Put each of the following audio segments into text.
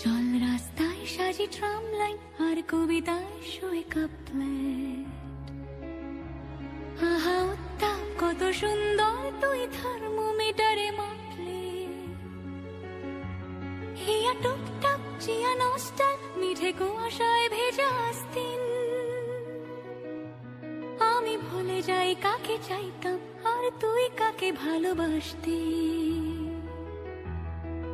চল রাস্তায় সাজি ট্রাম লাইন আর কবিতায় শুয়ে কাপলেট আহা, উত্তাপ, কত সুন্দর তুই থার্মোমিটারে মাপলে। হিয়া টুকটাক, চিয়া নস্টাল মিঠে কুয়াশায় ভেজা আস্তিন। আমি ভুলে যাই, কাকে চাইতাম, আর তুই কাকে ভালোবাসতি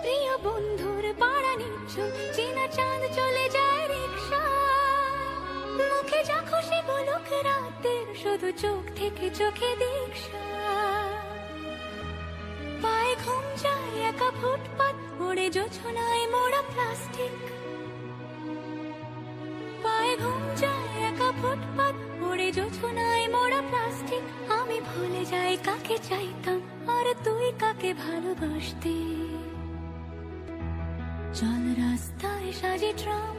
প্রিয় বন্ধুর পাড়া রিক্সা। মুখে যা খুশি বলুক রাতের, শুধু চোখ থেকে চোখে দীক্ষা। পায়ে ঘুম যায় একা ফুটপাত, ওড়ে জোছনায় মোড়া প্লাস্টিক। পায়ে ঘুম যায় একা ফুটপাত, ওড়ে জোছনায় মোড়া প্লাস্টিক। আমি ভুলে যাই আর ভালোবাসতে ভালোবাসতি। চল রাস্তায় সাজে ট্রাম